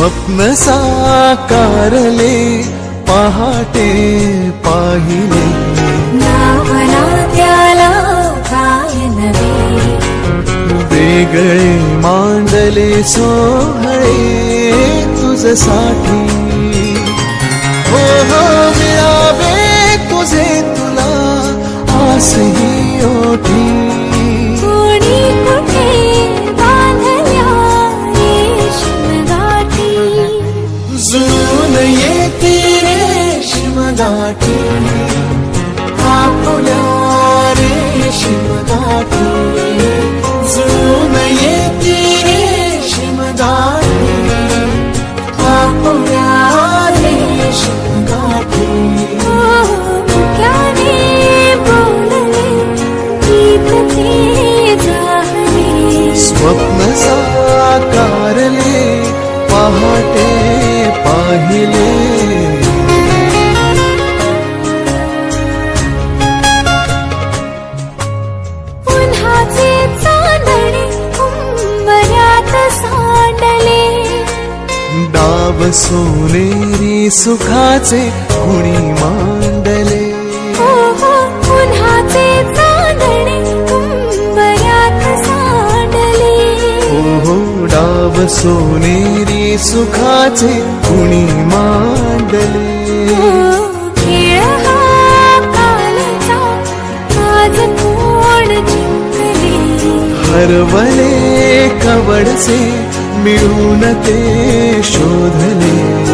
स्वप्न साकारले पहाटे पाहिले. नावना त्याला वेगळे मांडले सोहळे तुझसाठी हो dark. Too. डाव सोनेरी सुखाचे कुणी मांडले? हो उन्हाचे चांदणे उंबऱ्यात सांडले. डाव सोनेरी सुखाचे कुणी मांडले? हरवले कवडचे मिळून ते शोधले.